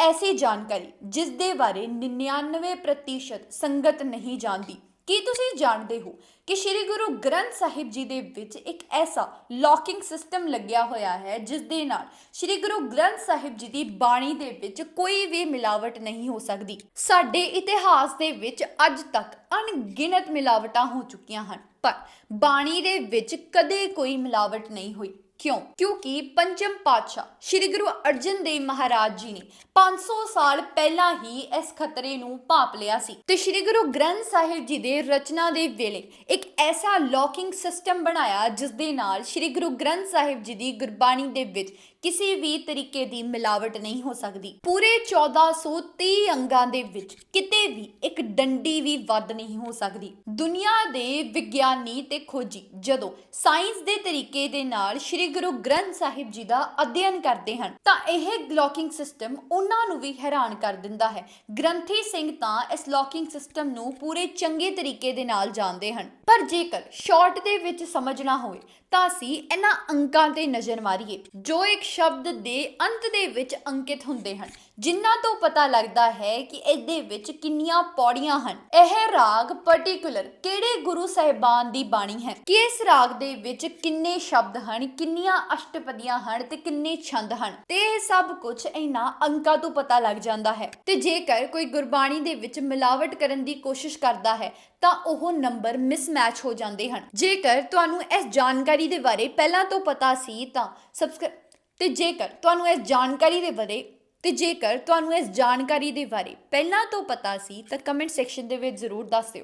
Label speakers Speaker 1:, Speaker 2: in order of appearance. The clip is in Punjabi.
Speaker 1: ਐਸੀ ਜਾਣਕਾਰੀ ਜਿਸ ਦੇ ਬਾਰੇ 99% ਸੰਗਤ ਨਹੀਂ ਜਾਣਦੀ। ਕੀ ਤੁਸੀਂ ਜਾਣਦੇ ਹੋ ਕਿ ਸ੍ਰੀ ਗੁਰੂ ਗ੍ਰੰਥ ਸਾਹਿਬ ਜੀ ਦੇ ਵਿੱਚ ਇੱਕ ਐਸਾ ਲੌਕਿੰਗ ਸਿਸਟਮ ਲੱਗਿਆ ਹੋਇਆ ਹੈ ਜਿਸ ਦੇ ਨਾਲ ਸ੍ਰੀ ਗੁਰੂ ਗ੍ਰੰਥ ਸਾਹਿਬ ਜੀ ਦੀ ਬਾਣੀ ਦੇ ਵਿੱਚ ਕੋਈ ਵੀ ਮਿਲਾਵਟ ਨਹੀਂ ਹੋ ਸਕਦੀ? ਸਾਡੇ ਇਤਿਹਾਸ ਦੇ ਵਿੱਚ ਅੱਜ ਤੱਕ ਅਣਗਿਣਤ ਮਿਲਾਵਟਾਂ ਹੋ ਚੁੱਕੀਆਂ ਹਨ, ਪਰ ਬਾਣੀ ਦੇ ਵਿੱਚ ਕਦੇ ਕੋਈ ਮਿਲਾਵਟ ਨਹੀਂ ਹੋਈ। ਕਿਉਂ? ਕਿਉਂਕਿ ਪੰਚਮ ਪਾਤਸ਼ਾਹ ਸ੍ਰੀ ਗੁਰੂ ਅਰਜਨ ਦੇਵ ਮਹਾਰਾਜ ਜੀ ਨੇ 500 ਸਾਲ ਪਹਿਲਾਂ ਹੀ ਇਸ ਖਤਰੇ ਨੂੰ ਭਾਪ ਲਿਆ ਸੀ ਤੇ ਸ੍ਰੀ ਗੁਰੂ ਗ੍ਰੰਥ ਸਾਹਿਬ ਜੀ ਦੇ ਰਚਨਾ ਦੇ ਵੇਲੇ ਇੱਕ ਐਸਾ ਲੌਕਿੰਗ ਸਿਸਟਮ ਬਣਾਇਆ ਜਿਸ ਦੇ ਨਾਲ ਸ੍ਰੀ ਗੁਰੂ ਗ੍ਰੰਥ ਸਾਹਿਬ ਜੀ ਦੀ ਗੁਰਬਾਣੀ ਦੇ ਵਿੱਚ ਕਿਸੇ ਵੀ ਤਰੀਕੇ ਦੀ ਮਿਲਾਵਟ ਨਹੀਂ ਹੋ ਸਕਦੀ। ਪੂਰੇ 1430 ਅੰਗਾਂ ਦੇ ਵਿੱਚ ਕਿਤੇ ਵੀ ਇੱਕ ਡੰਡੀ ਵੀ ਵੱਧ ਨਹੀਂ ਹੋ ਸਕਦੀ। ਦੁਨੀਆ ਦੇ ਵਿਗਿਆਨੀ ਤੇ ਖੋਜੀ ਜਦੋਂ ਸਾਇੰਸ ਦੇ ਤਰੀਕੇ ਦੇ ਨਾਲ ਸ੍ਰੀ ਗੁਰੂ ਗ੍ਰੰਥ ਸਾਹਿਬ ਜੀ ਦਾ ਅਧਿਐਨ ਕਰਦੇ ਹਨ, ਤਾਂ ਇਹ ਲੌਕਿੰਗ ਸਿਸਟਮ ਉਹਨਾਂ ਨੂੰ ਵੀ ਹੈਰਾਨ ਕਰ ਦਿੰਦਾ ਹੈ। ਗ੍ਰੰਥੀ ਸਿੰਘ ਤਾਂ ਇਸ ਲੌਕਿੰਗ ਸਿਸਟਮ ਨੂੰ ਪੂਰੇ ਚੰਗੇ ਤਰੀਕੇ ਦੇ ਨਾਲ ਜਾਣਦੇ ਹਨ। ਪਰ ਜੇਕਰ ਸ਼ਾਰਟ ਦੇ ਵਿੱਚ ਸਮਝਣਾ ਹੋਵੇ, ਤਾਂ ਅਸੀਂ ਇਹਨਾਂ ਅੰਕਾਂ ਤੇ ਨਜ਼ਰ ਮਾਰੀਏ, ਜੋ ਇੱਕ ਸ਼ਬਦ ਦੇ ਅੰਤ ਦੇ ਵਿੱਚ ਅੰਕਿਤ ਹੁੰਦੇ ਹਨ। ਜਿਨ੍ਹਾਂ ਤੋਂ ਪਤਾ ਲੱਗਦਾ ਹੈ ਕਿ ਇਹਦੇ ਵਿੱਚ ਕਿੰਨੀਆਂ ਪੌੜੀਆਂ ਹਨ। ਇਹ ਰਾਗ ਪਾਰਟਿਕੂਲਰ ਕਿਹੜੇ ਗੁਰੂ ਸਾਹਿਬਾਨ ਦੀ ਬਾਣੀ ਹੈ? ਕਿ ਇਸ ਰਾਗ ਦੇ ਵਿੱਚ ਕਿੰਨੇ ਸ਼ਬਦ ਹਨ, ਕਿੰਨੀਆਂ ਅਸ਼ਟਪਦੀਆਂ ਹਨ ਤੇ ਕਿੰਨੇ ਛੰਦ ਹਨ? ਤੇ ਇਹ ਸਭ ਕੁਝ ਇਹਨਾਂ ਅੰਕਾਂ ਤੋਂ ਪਤਾ ਲੱਗ ਜਾਂਦਾ ਹੈ। ਤੇ ਜੇਕਰ ਕੋਈ ਗੁਰਬਾਣੀ ਦੇ ਵਿੱਚ ਮਿਲਾਵਟ ਕਰਨ ਦੀ ਕੋਸ਼ਿਸ਼ ਕਰਦਾ ਹੈ, ਤਾਂ ਉਹ ਨੰਬਰ ਮਿਸਮੈਚ ਹੋ ਜਾਂਦੇ ਹਨ। ਜੇਕਰ ਤੁਹਾਨੂੰ ਇਸ ਜਾਣਕਾਰੀ ਦੇ ਬਾਰੇ ਪਹਿਲਾਂ ਤੋਂ ਪਤਾ ਸੀ ਤਾਂ ਸਬਸਕ੍ਰਾਈਬ ਤੇ ਜੇਕਰ ਤੁਹਾਨੂੰ ਇਸ ਜਾਣਕਾਰੀ ਦੇ ਬਾਰੇ ਤੇ ਜੇਕਰ ਤੁਹਾਨੂੰ ਇਸ ਜਾਣਕਾਰੀ ਦੇ ਬਾਰੇ ਪਹਿਲਾਂ ਤੋਂ ਪਤਾ ਸੀ ਤਾਂ ਕਮੈਂਟ ਸੈਕਸ਼ਨ ਦੇ ਵਿੱਚ ਜ਼ਰੂਰ ਦੱਸ ਦਿਓ।